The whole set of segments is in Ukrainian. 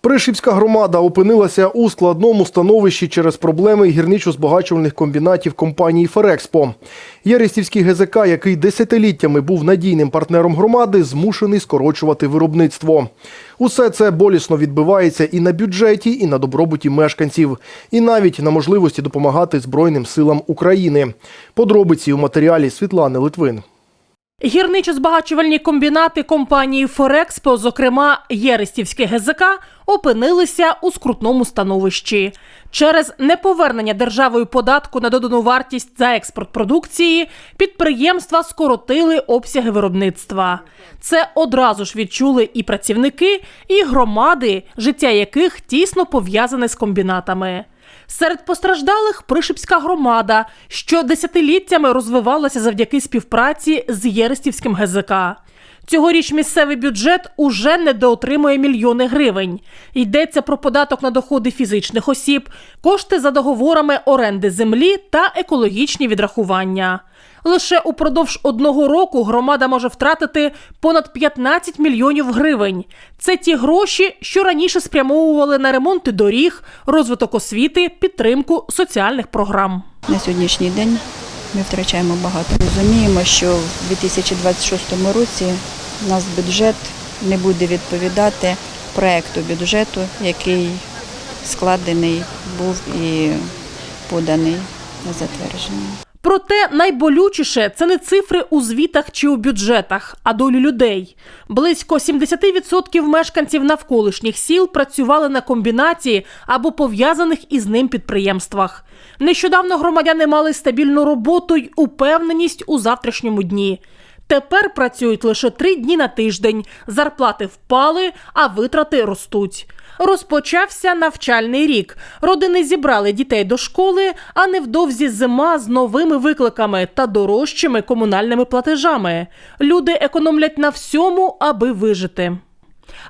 Пришипська громада опинилася у складному становищі через проблеми гірничо-збагачувальних комбінатів компанії Ферекспо. Єрестівський ГЗК, який десятиліттями був надійним партнером громади, змушений скорочувати виробництво. Усе це болісно відбивається і на бюджеті, і на добробуті мешканців, і навіть на можливості допомагати Збройним силам України. Подробиці у матеріалі Світлани Литвин. Гірничо-збагачувальні комбінати компанії Форекспо, зокрема Єрестівське ГЗК, опинилися у скрутному становищі. Через неповернення державою податку на додану вартість за експорт продукції підприємства скоротили обсяги виробництва. Це одразу ж відчули і працівники, і громади, життя яких тісно пов'язане з комбінатами. Серед постраждалих Пришипська громада, що десятиліттями розвивалася завдяки співпраці з Єрестівським ГЗК. Цьогоріч місцевий бюджет уже недоотримує мільйони гривень. Йдеться про податок на доходи фізичних осіб, кошти за договорами оренди землі та екологічні відрахування. Лише упродовж одного року громада може втратити понад 15 мільйонів гривень. Це ті гроші, що раніше спрямовували на ремонти доріг, розвиток освіти, підтримку соціальних програм. На сьогоднішній день ми втрачаємо багато. Розуміємо, що в 2026 році у нас бюджет не буде відповідати проекту бюджету, який складений був і поданий на затвердження. Проте найболючіше це не цифри у звітах чи у бюджетах, а долю людей. Близько 70% мешканців навколишніх сіл працювали на комбінації або пов'язаних із ним підприємствах. Нещодавно громадяни мали стабільну роботу й упевненість у завтрашньому дні. Тепер працюють лише три дні на тиждень. Зарплати впали, а витрати ростуть. Розпочався навчальний рік. Родини зібрали дітей до школи, а невдовзі зима з новими викликами та дорожчими комунальними платежами. Люди економлять на всьому, аби вижити.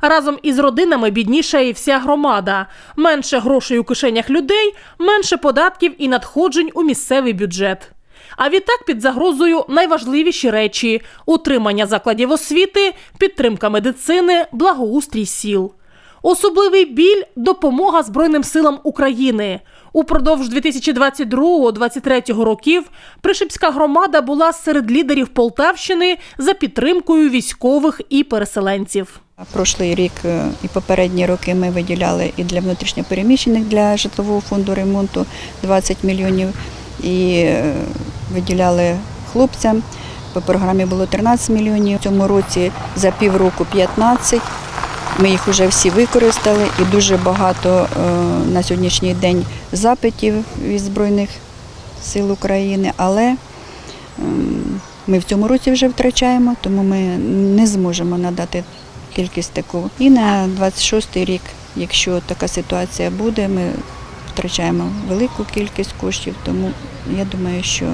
Разом із родинами бідніша і вся громада. Менше грошей у кишенях людей, менше податків і надходжень у місцевий бюджет. А відтак під загрозою найважливіші речі: утримання закладів освіти, підтримка медицини, благоустрій сіл. Особливий біль допомога Збройним силам України. Упродовж 2022-2023 років Пришипська громада була серед лідерів Полтавщини за підтримкою військових і переселенців. Прошлий рік е, і попередні роки ми виділяли і для внутрішньопереміщених для житлового фонду ремонту 20 мільйонів і е, виділяли хлопцям. По програмі було 13 мільйонів. В цьому році за півроку 15. Ми їх вже всі використали і дуже багато е, на сьогоднішній день запитів від Збройних сил України, але ем, ми в цьому році вже втрачаємо, тому ми не зможемо надати кількість таку. І на 26 рік, якщо така ситуація буде, ми втрачаємо велику кількість коштів, тому я думаю, що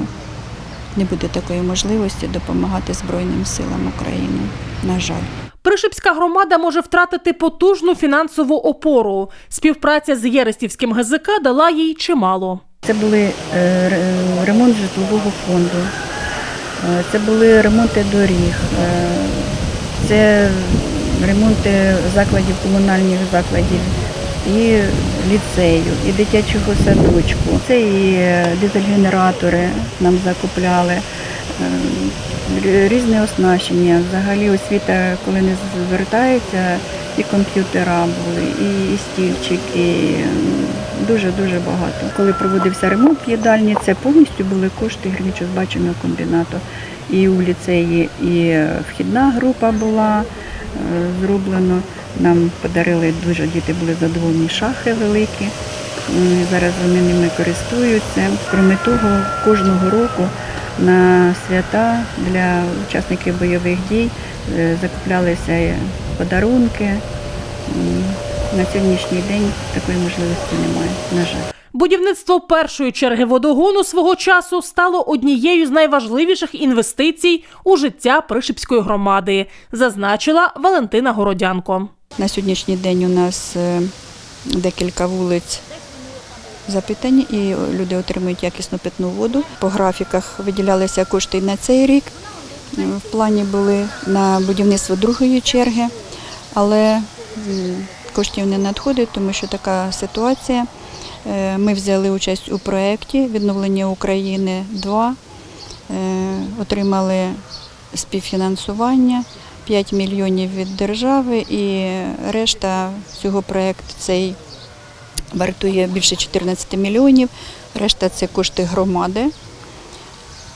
не буде такої можливості допомагати Збройним силам України. На жаль. Пришипська громада може втратити потужну фінансову опору. Співпраця з Єрестівським ГЗК дала їй чимало. Це були е, ремонт житлового фонду, е, це були ремонти доріг, е, це ремонти закладів, комунальних закладів, і ліцею, і дитячого садочку. Це і е, дизель-генератори нам закупляли, е, різне оснащення. Взагалі освіта, коли не звертається, і комп'ютера були, і, стільчики. Дуже-дуже багато. Коли проводився ремонт їдальні, це повністю були кошти гірничо-збаченого комбінату. І у ліцеї і вхідна група була е, зроблено. Нам подарили дуже діти були задоволені шахи великі. Зараз вони ними користуються. Крім того, кожного року на свята для учасників бойових дій е, закуплялися подарунки. На сьогоднішній день такої можливості немає, на жаль. Будівництво першої черги водогону свого часу стало однією з найважливіших інвестицій у життя Пришипської громади, зазначила Валентина Городянко. На сьогоднішній день у нас е, декілька вулиць запитані і люди отримують якісну питну воду. По графіках виділялися кошти на цей рік. Е, В плані були на будівництво другої черги, але коштів не надходить, тому що така ситуація. Е, Ми взяли участь у проєкті відновлення України 2 Е, отримали співфінансування 5 мільйонів від держави і решта цього проєкту цей вартує більше 14 мільйонів. Решта це кошти громади.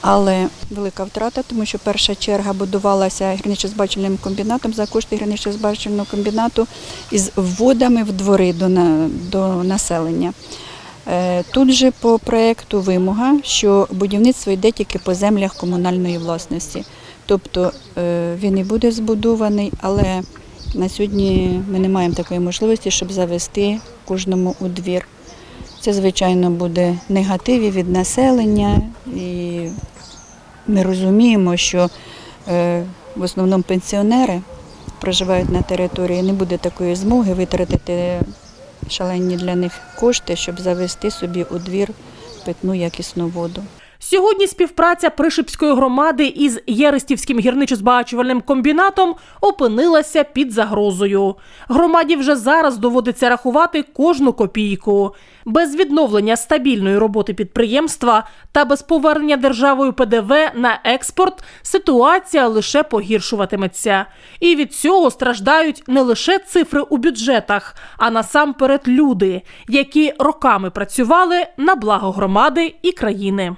Але велика втрата, тому що перша черга будувалася гірничо-збагачувальним комбінатом за кошти гірничо-збагачувального комбінату із вводами в двори до, до населення. Е, Тут же по проєкту вимога, що будівництво йде тільки по землях комунальної власності. Тобто е, він і буде збудований, але на сьогодні ми не маємо такої можливості, щоб завести кожному у двір. Це, звичайно, буде негатив від населення, і ми розуміємо, що е, в основному пенсіонери проживають на території, не буде такої змоги витратити шалені для них кошти, щоб завести собі у двір питну якісну воду. Сьогодні співпраця Пришипської громади із Єристівським гірничо-збагачувальним комбінатом опинилася під загрозою. Громаді вже зараз доводиться рахувати кожну копійку. Без відновлення стабільної роботи підприємства та без повернення державою ПДВ на експорт ситуація лише погіршуватиметься. І від цього страждають не лише цифри у бюджетах, а насамперед люди, які роками працювали на благо громади і країни.